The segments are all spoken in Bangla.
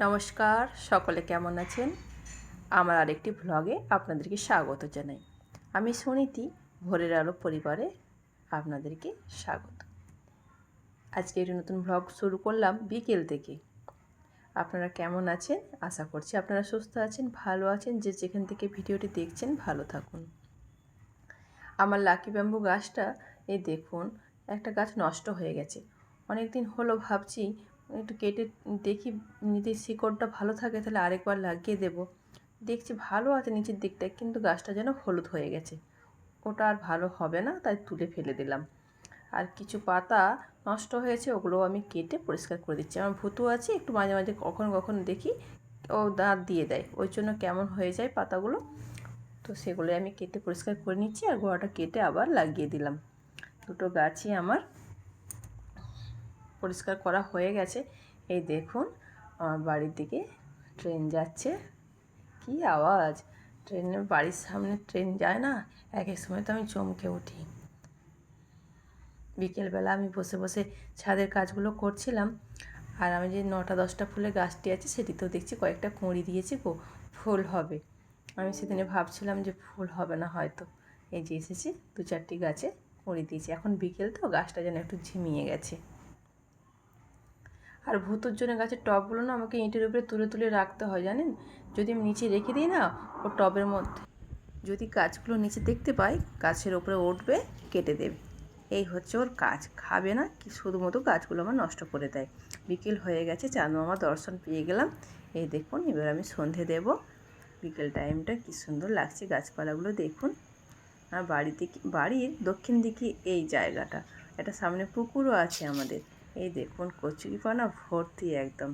নমস্কার, সকলে কেমন আছেন? আমার আরেকটি ভ্লগে আপনাদেরকে স্বাগত জানাই। আমি সুনীতি, ভোরের আলো পরিবারে আপনাদেরকে স্বাগত। আজকে একটি নতুন ভ্লগ শুরু করলাম বিকেল থেকে। আপনারা কেমন আছেন? আশা করছি আপনারা সুস্থ আছেন, ভালো আছেন, যে যেখান থেকে ভিডিওটি দেখছেন ভালো থাকুন। আমার লাকি ব্যাম্বু গাছটা, এই দেখুন, একটা গাছ নষ্ট হয়ে গেছে। অনেক দিন হলো ভাবছি একটু কেটে দেখি, যদি শিকড়টা ভালো থাকে তাহলে আরেকবার লাগিয়ে দেব। দেখছি ভালো আছে নিচের দিকটা কিন্তু গাছটা যেন হলুদ হয়ে গেছে। ওটা আর ভালো হবে না, তাই তুলে ফেলে দিলাম। আর কিছু পাতা নষ্ট হয়েছে ওগুলো আমি কেটে পরিষ্কার করে দিচ্ছি। আমার ভুতু আছে, একটু মাঝে মাঝে কখনো কখনো দেখি, ও দাঁত দিয়ে দেয়। ওই জন্য কেমন হয়ে যায় পাতাগুলো, তো সেগুলো আমি কেটে পরিষ্কার করে নিচ্ছি, আর গোড়াটা কেটে আবার লাগিয়ে দিলাম। দুটো গাছই আমার পরিষ্কার করা হয়ে গেছে। এই দেখুন, আমার বাড়ির দিকে ট্রেন যাচ্ছে। কি আওয়াজ! ট্রেনের বাড়ির সামনে ট্রেন যায় না? এক এক সময় তো আমি চমকে উঠি। বিকেলবেলা আমি বসে বসে ছাদের কাজগুলো করছিলাম। আর আমি যে নটা দশটা ফুলের গাছটি আছে, সেটিতেও দেখছি কয়েকটা কুঁড়ি দিয়েছি গো, ফুল হবে। আমি সেদিনে ভাবছিলাম যে ফুল হবে না হয়তো। এই যে এসেছি, দু চারটি গাছে কুঁড়ি দিয়েছি। এখন বিকেল তো, গাছটা যেন একটু ঝিমিয়ে গেছে। আর ভূতুর জন্য গাছের টবগুলো না আমাকে ইঁটের উপরে তুলে তুলে রাখতে হয়, জানেন? যদি আমি নিচে রেখে দিই না ও টবের মধ্যে। যদি গাছগুলো নিচে দেখতে পাই, গাছের ওপরে উঠবে, কেটে দেবে। এই হচ্ছে ওর কাজ। খাবে না, কি শুধুমতো গাছগুলো আমার নষ্ট করে দেয়। বিকেল হয়ে গেছে চাঁদ মামা দর্শন পেয়ে গেলাম। এই দেখুন, এবার আমি সন্ধে দেব। বিকেল টাইমটা কি সুন্দর লাগছে, গাছপালাগুলো দেখুন। আর বাড়ি দিকে বাড়ির দক্ষিণ দিকে এই জায়গাটা। একটা সামনে পুকুরও আছে আমাদের। এই দেখুন, কচুরিপানা ভর্তি একদম।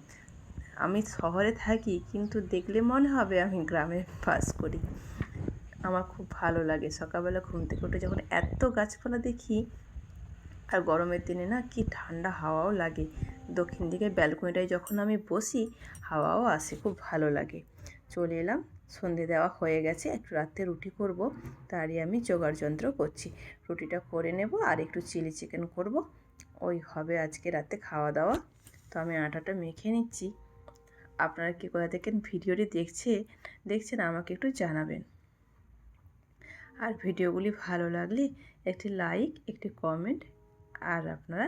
আমি শহরে থাকি, কিন্তু দেখলে মনে হবে আমি গ্রামে বাস করি। আমার খুব ভালো লাগে। সকালবেলা ঘুম থেকে উঠে যখন এত গাছপালা দেখি, আর গরমের দিনে না কি ঠান্ডা হাওয়াও লাগে। দক্ষিণ দিকে ব্যালকনিটায় যখন আমি বসি, হাওয়াও আসে, খুব ভালো লাগে। চলে এলাম, সন্ধে দেওয়া হয়ে গেছে, একটু রাত্রে রুটি করব, তারই আমি জোগাড় যন্ত্র করছি। রুটিটা করে নেব, আর একটু চিলি চিকেন করব। ওই হবে আজকে রাতে খাওয়া দাওয়া। তো আমি আটাটা মেখে নিচ্ছি। আপনারা কী কোথা দেখেন ভিডিওটি দেখছে, দেখছেন আমাকে একটু জানাবেন। আর ভিডিওগুলি ভালো লাগলে একটি লাইক, একটি কমেন্ট, আর আপনারা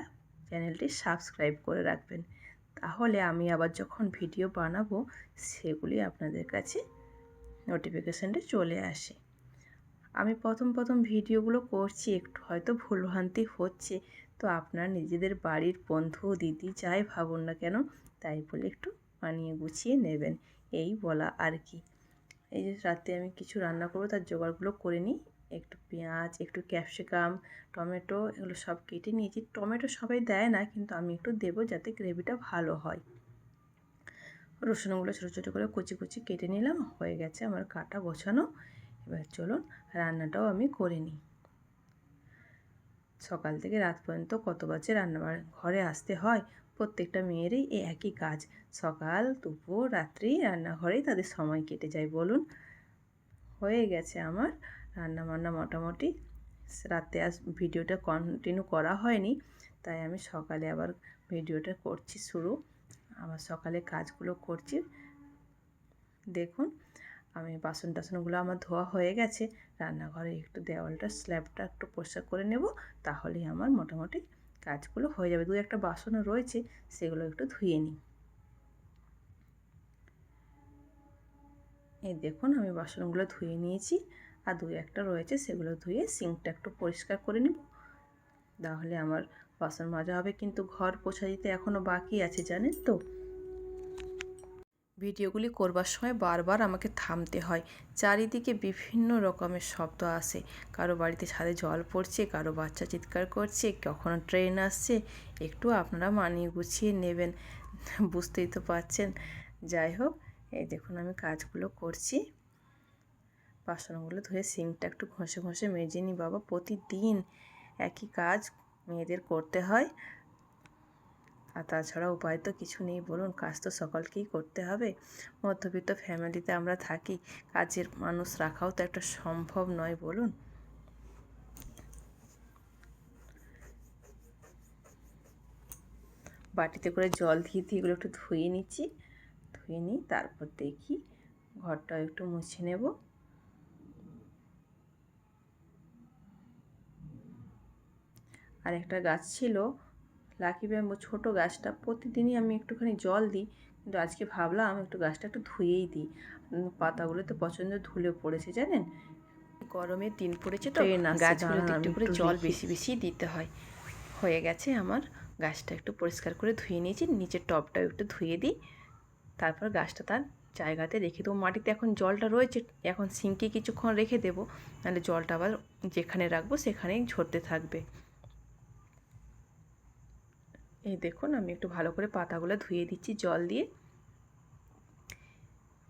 চ্যানেলটি সাবস্ক্রাইব করে রাখবেন। তাহলে আমি আবার যখন ভিডিও বানাবো, সেগুলি আপনাদের কাছে নোটিফিকেশানটা চলে আসে। আমি প্রথম প্রথম ভিডিওগুলো করছি, একটু হয়তো ভুলভ্রান্তি হচ্ছে। তো আপনার নিজেদের বাড়ির বন্ধু দিদি যাই ভাবুন না কেন, তাই বলে একটু মানিয়ে গুছিয়ে নেবেন। এই বলা আর কি। এই যে রাতে আমি কিছু রান্না করব, তার জোগাড়গুলো করে নিই। একটু পেঁয়াজ, একটু ক্যাপসিকাম, টমেটো, এগুলো সব কেটে নিয়েছি। টমেটো সবাই দেয় না, কিন্তু আমি একটু দেবো যাতে গ্রেভিটা ভালো হয়। রসুনগুলো ছোটো ছোটো করে কুচি কুচি কেটে নিলাম, হয়ে গেছে আমার কাটা গোছানো। এবার চলুন রান্নাটাও আমি করে নিই। সকাল থেকে রাত পর্যন্ত কত বাজে রান্না ঘরে আসতে হয়, প্রত্যেকটা মেয়েরই এই একই কাজ। সকাল, দুপুর, রাত্রি রান্নাঘরেই তাদের সময় কেটে যায়, বলুন। হয়ে গেছে আমার রান্না বান্না মোটামুটি রাতে আজ ভিডিওটা কন্টিনিউ করা হয়নি, তাই আমি সকালে আবার ভিডিওটা করছি শুরু। আবার সকালে কাজগুলো করছি। দেখুন আমি বাসন টাসনগুলো আমার ধোয়া হয়ে গেছে, রান্নাঘরে একটু দেওয়ালটা স্ল্যাবটা একটু পরিষ্কার করে নেব, তাহলেই আমার মোটামুটি কাজগুলো হয়ে যাবে। দু একটা বাসনও রয়েছে, সেগুলো একটু ধুয়ে নিই। এই দেখুন, আমি বাসনগুলো ধুয়ে নিয়েছি, আর দু একটা রয়েছে, সেগুলো ধুয়ে সিঙ্কটা একটু পরিষ্কার করে নিব। তাহলে আমার বাসন মাজা হবে, কিন্তু ঘর পোছা দিতে এখনও বাকি আছে, জানেন তো? ভিডিওগুলি করবার সময় বারবার আমাকে থামতে হয়। চারিদিকে বিভিন্ন রকমের শব্দ আসে। কারও বাড়িতে ছাদে জল পড়ছে, কারও বাচ্চা চিৎকার করছে, কখনো ট্রেন আসছে। একটু আপনারা মানিয়ে গুছিয়ে নেবেন। বুঝতেই তো পারছেন যাই হোক, এই দেখুন আমি কাজগুলো করছি। বাসনগুলো ধুয়ে সিঙ্কটা একটু ঘষে ঘষে মেজে নিই। বাবা, প্রতিদিন একই কাজ মেয়েদের করতে হয়। আর তাছাড়া উপায় তো কিছু নেই। বলুন, কাজ তো সকলকেই করতে হবে। মধ্যবিত্ত ফ্যামিলিতে আমরা থাকি, কাজের মানুষ রাখাও তো একটা সম্ভব নয়, বলুন। বাটিতে করে জল দিয়ে দিয়ে এগুলো একটু ধুয়ে নিচ্ছি। ধুয়ে নিই তারপর দেখি ঘরটাও একটু মুছে নেব। আর একটা গাছ ছিল লাকি ব্যাম্বু ছোটো গাছটা প্রতিদিনই আমি একটুখানি জল দিই কিন্তু আজকে ভাবলাম একটু গাছটা একটু ধুয়েই দিই। পাতাগুলো তো প্রচণ্ড ধুলে পড়েছে জানেন? গরমের দিন পড়েছে তো গাছগুলোতে একটু করে জল বেশি বেশি দিতে হয়। হয়ে গেছে আমার গাছটা একটু পরিষ্কার করে ধুয়ে নিয়েছি নিচের টবটাও একটু ধুয়ে দিই তারপর গাছটা তার জায়গাতে রেখে দেবো। মাটিতে এখন জলটা রয়েছে এখন সিঙ্কে কিছুক্ষণ রেখে দেবো নাহলে জলটা আবার যেখানে রাখব সেখানেই ঝরতে থাকবে। এই দেখুন, আমি একটু ভালো করে পাতাগুলো ধুয়ে দিচ্ছি জল দিয়ে।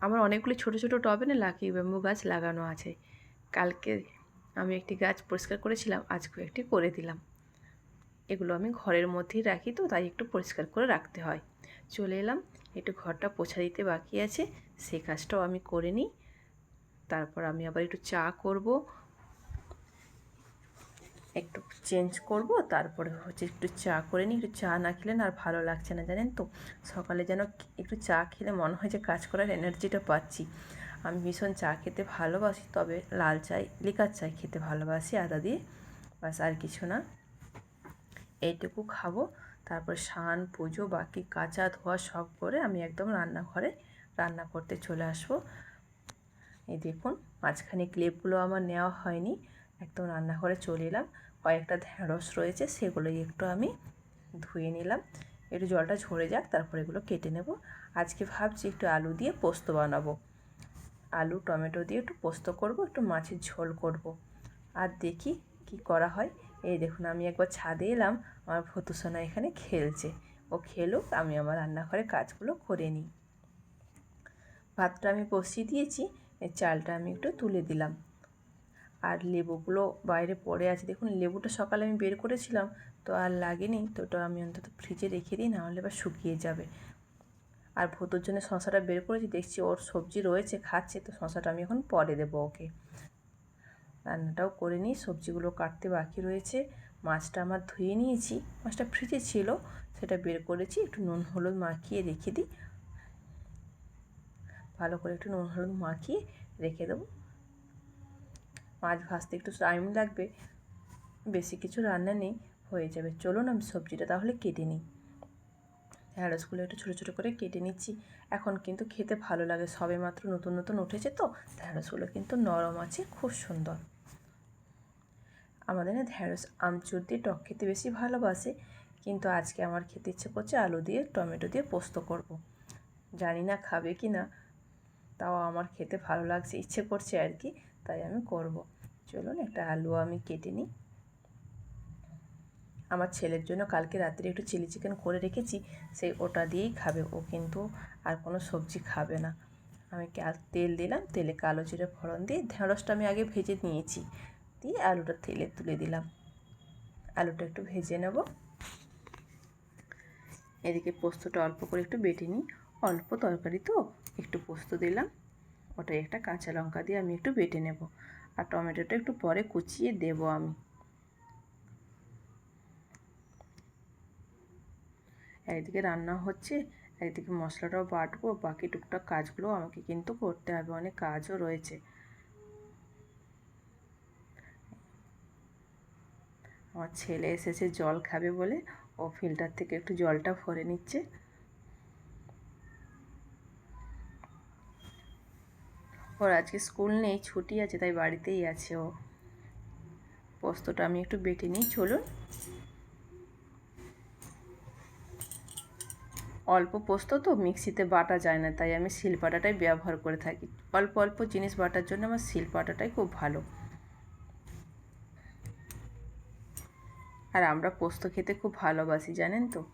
আমার অনেকগুলি ছোট ছোট টবে না লাকি ব্যাম্বু গাছ লাগানো আছে। কালকে আমি একটি গাছ পরিষ্কার করেছিলাম, আজকেও একটি করে দিলাম। এগুলো আমি ঘরের মধ্যেই রাখি তো, তাই একটু পরিষ্কার করে রাখতে হয়। চলে এলাম, একটু ঘরটা পোছা দিতে বাকি আছে সেই কাজটাও আমি করে নিই। তারপর আমি আবার একটু চা করব। একটু চেঞ্জ করব, তারপরে হচ্ছে একটু চা করে নিই। একটু চা না খেলে না আর ভালো লাগছে না, জানেন তো? সকালে যেন একটু চা খেলে মনে হয় যে কাজ করার এনার্জিটা পাচ্ছি। আমি ভীষণ চা খেতে ভালোবাসি, তবে লাল চাই, লিকার চাই খেতে ভালোবাসি, আদা দিয়ে। বাস আর কিছু না। এইটুকু খাব, তারপর স্নান পুজো, বাকি কাঁচা ধোয়া সব করে আমি একদম রান্নাঘরে রান্না করতে চলে আসব। এই দেখুন, মাঝখানে ক্লিপগুলো আমার নেওয়া হয়নি, একদম রান্নাঘরে চলে এলাম। কয়েকটা ঢ্যাঁড়স রয়েছে, সেগুলোই একটু আমি ধুয়ে নিলাম। একটু জলটা ঝরে যাক, তারপর এগুলো কেটে নেব। আজকে ভাবছি একটু আলু দিয়ে পোস্ত বানাবো। আলু, টমেটো দিয়ে একটু পোস্ত করব, একটু মাছের ঝোল করব। আর দেখি কি করা হয়। এই দেখুন, আমি একবার ছাদে এলাম, আমার ভতুসোনা এখানে খেলছে। ও খেলুক, আমি আমার রান্নাঘরে কাজগুলো করে নিই। ভাতটা আমি বসিয়ে দিয়েছি চালটা আমি একটু তুলে দিলাম। আর লেবুগুলো বাইরে পড়ে আছে। দেখুন, লেবুটা সকালে আমি বের করেছিলাম, তো আর লাগেনি, তো ওটা আমি অন্তত ফ্রিজে রেখে দিই, নাহলে বা শুকিয়ে যাবে। আর ভতুর জন্য শশাটা বের করেছি, দেখছি ওর সবজি রয়েছে, খাচ্ছে, তো শশাটা আমি এখন পরে দেবো ওকে। রান্নাটাও করে নিই, সবজিগুলো কাটতে বাকি রয়েছে। মাছটা আমার ধুয়ে নিয়েছি, মাছটা ফ্রিজে ছিল, সেটা বের করেছি, একটু নুন, হলুদ মাখিয়ে রেখে দিই। ভালো করে একটু নুন, হলুদ মাখিয়ে রেখে দেবো। মাছ ভাজতে একটু টাইম লাগবে, বেশি কিছু রান্না নেই, হয়ে যাবে। চলুন আমি সবজিটা তাহলে কেটে নিই। ঢ্যাঁড়সগুলো একটু ছোটো ছোটো করে কেটে নিচ্ছি। এখন কিন্তু খেতে ভালো লাগে, সবে মাত্র নতুন নতুন উঠেছে তো ঢ্যাঁড়সগুলো কিন্তু নরম আছে, খুব সুন্দর। আমাদের না ঢ্যাঁড়স আমচুর দিয়ে টক খেতে বেশি ভালোবাসে, কিন্তু আজকে আমার খেতে ইচ্ছে করছে আলু দিয়ে, টমেটো দিয়ে পোস্ত করব। জানি না খাবে কি না তাও আমার খেতে ভালো লাগছে, ইচ্ছে করছে আর কি। তাই আমি করব। চলুন একটা আলু আমি কেটে নিই। আমার ছেলের জন্য কালকে রাত্রে একটু চিলি চিকেন করে রেখেছি সেই ওটা দিয়েই খাবে। ও কিন্তু আর কোনো সবজি খাবে না। আমি তেল দিলাম, তেলে কালো জিরে ফোড়ন দিয়ে ঢেঁড়সটা আমি আগে ভেজে নিয়েছি। দিয়ে আলুটা তেলে তুলে দিলাম। আলুটা একটু ভেজে নেব। এদিকে পোস্তটা অল্প করে একটু বেটে নিই। অল্প তরকারি তো, একটু পোস্ত দিলাম। ওটাই একটা কাঁচা লঙ্কা দিয়ে আমি একটু বেটে নেব। আর টমেটোটা একটু পরে কুচিয়ে দেব আমি। একদিকে রান্না হচ্ছে, একদিকে মশলাটাও বাটবো, বাকি টুকটাক কাজগুলো আমাকে কিন্তু করতে হবে, অনেক কাজও রয়েছে। আমার ছেলে এসেছে, জল খাবে বলে, ও ফিল্টার থেকে একটু জলটা ভরে নিচ্ছে। ওর আজকে স্কুল নেই, ছুটি আছে, তাই বাড়িতেই আছে ও। পোস্তটা আমি একটু বেটে নিই, চলুন। অল্প পোস্ত তো, মিক্সিতে বাটা যায় না, তাই আমি শিলপাটাটাই ব্যবহার করে থাকি। অল্প অল্প জিনিস বাটার জন্য আমার শিলপাটাটাই খুব ভালো। আর আমরা পোস্ত খেতে খুব ভালোবাসি, জানেন তো?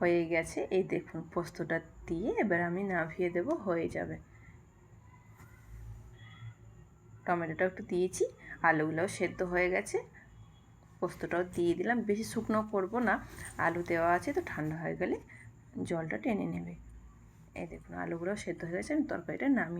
হয়ে গেছে। এই দেখুন, পোস্তটা দিয়ে এবার আমি নাভিয়ে দেব, হয়ে যাবে। টমেটোটা একটু দিয়েছি, আলুগুলোও সেদ্ধ হয়ে গেছে। পোস্তটাও দিয়ে দিলাম। বেশি শুকনো করব না, আলু দেওয়া আছে তো ঠান্ডা হয়ে গেলে জলটা টেনে নেবে। এই দেখুন, আলুগুলোও সেদ্ধ হয়ে গেছে, আমি তরকারিটা নামিয়ে